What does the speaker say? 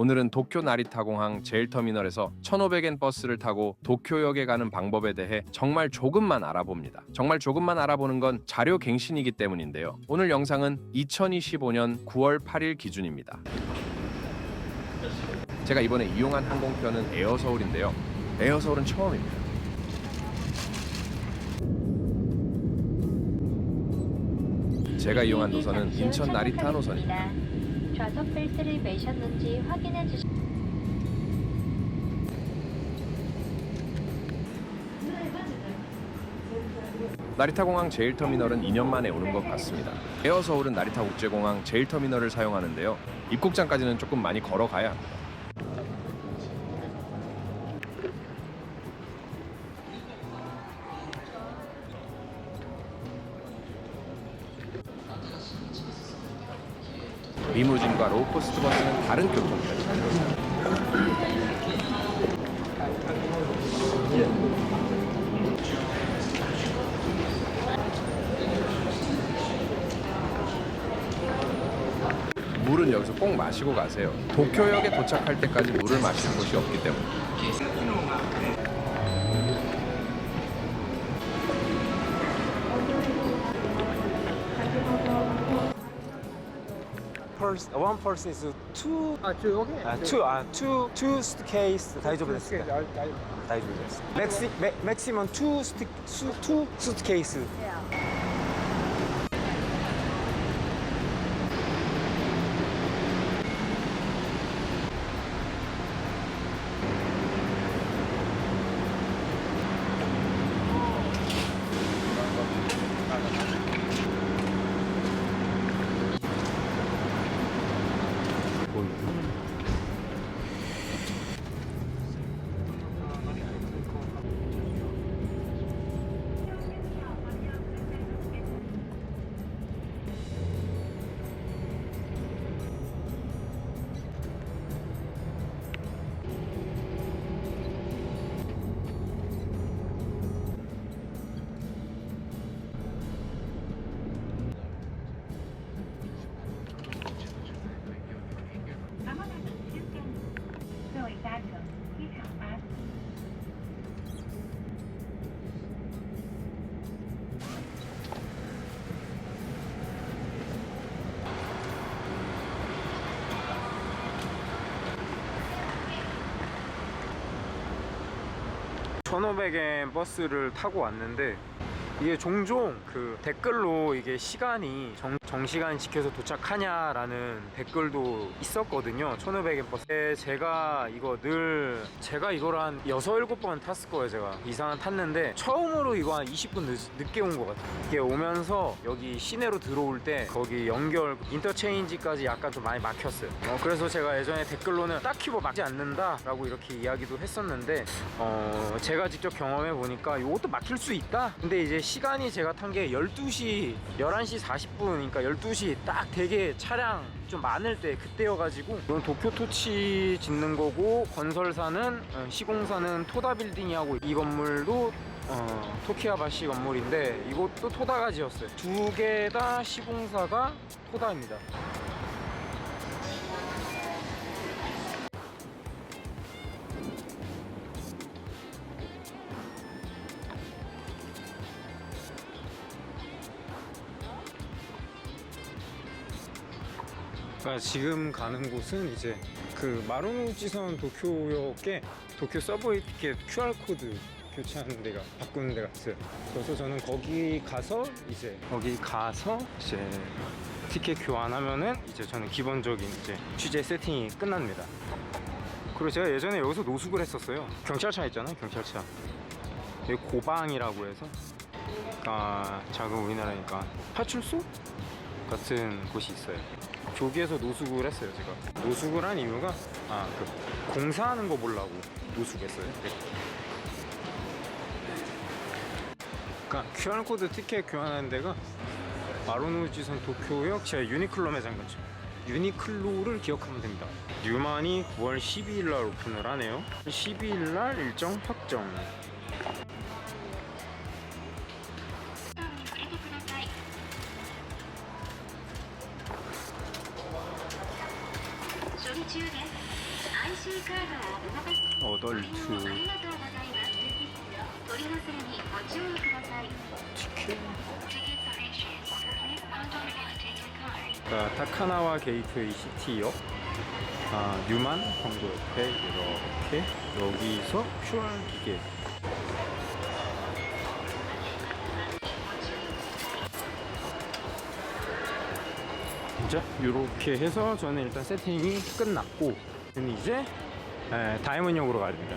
오늘은 도쿄 나리타 공항 제일터미널에서 1500엔 버스를 타고 도쿄역에 가는 방법에 대해 정말 조금만 알아봅니다. 정말 조금만 알아보는 건 자료 갱신이기 때문인데요. 오늘 영상은 2025년 9월 8일 기준입니다. 제가 이번에 이용한 항공편은 에어서울인데요. 에어서울은 처음입니다. 제가 이용한 노선은 인천 나리타 노선입니다. 좌석 벨트를 매셨는지 확인해 주시. 나리타 공항 제일터미널은 2년 만에 오는 것 같습니다. 에어서울은 나리타 국제공항 제일터미널을 사용하는데요. 입국장까지는 조금 많이 걸어가야 합니다. 리무진과 로우코스트 버스는 다른 교통편입니다. 물은 여기서 꼭 마시고 가세요. 도쿄역에 도착할 때까지 물을 마실 곳이 없기 때문에. person, one person is two, 아, 저 여기? 아, two, 아, two, two suitcase. 다이조브 됐습니다. 다이조브 됐습니다. Maxi, ma- maximum two, sti- two suitcase. Yeah. 1500엔 버스를 타고 왔는데 이게 종종 그 댓글로 이게 시간이 정, 정시간 지켜서 도착하냐라는 댓글도 있었거든요. 1500엔 버스에 제가 이거 늘 제가 이걸 한 6, 7번 탔을 거예요 제가. 이상한 탔는데 처음으로 이거 한 20분 늦, 게 온 것 같아요. 이게 오면서 여기 시내로 들어올 때 거기 연결 인터체인지까지 약간 좀 많이 막혔어요. 어, 그래서 제가 예전에 댓글로는 딱히 뭐 막지 않는다 라고 이렇게 이야기도 했었는데 어, 제가 직접 경험해 보니까 이것도 막힐 수 있다. 근데 이제 시간이 제가 탄 게 12시 11시 40분 그러니까 12시 딱 되게 차량 좀 많을 때 그때여가지고 이건 도쿄 토치 짓는 거고 건설사는 어, 시공사는 토다 빌딩이하고 이 건물도 어, 토키아바시 건물인데 이것도 토다가 지었어요. 두 개 다 시공사가 토다입니다 그러니까 지금 가는 곳은 이제 그 마루노우치선 도쿄역에 도쿄 서브웨이 티켓 QR 코드 교체하는 데가 바꾸는 데가 있어요. 그래서 저는 거기 가서 이제 거기 가서 이제 티켓 교환하면은 이제 저는 기본적인 이제 취재 세팅이 끝납니다. 그리고 제가 예전에 여기서 노숙을 했었어요. 경찰차 있잖아요, 경찰차. 여기 고방이라고 해서 그러니까 작은 우리나라니까 파출소 같은 곳이 있어요. 조기에서 노숙을 했어요, 제가. 노숙을 한 이유가 아, 그 공사하는 거 보려고 노숙했어요. 네. 그러니까 QR 코드 티켓 교환하는 데가 마로노우지선 도쿄역 제 유니클로 매장 근처. 유니클로를 기억하면 됩니다. 뉴만이 9월 12일 날 오픈을 하네요. 12일 날 일정 확정. Ticket card. 그러니까 타카나와 게이트웨이 시티역 아, 뉴만 광고 옆에 이렇게 여기서 QR 기계 자 이렇게 해서 저는 일단 세팅이 끝났고 이제 에, 다이먼역으로 가야 됩니다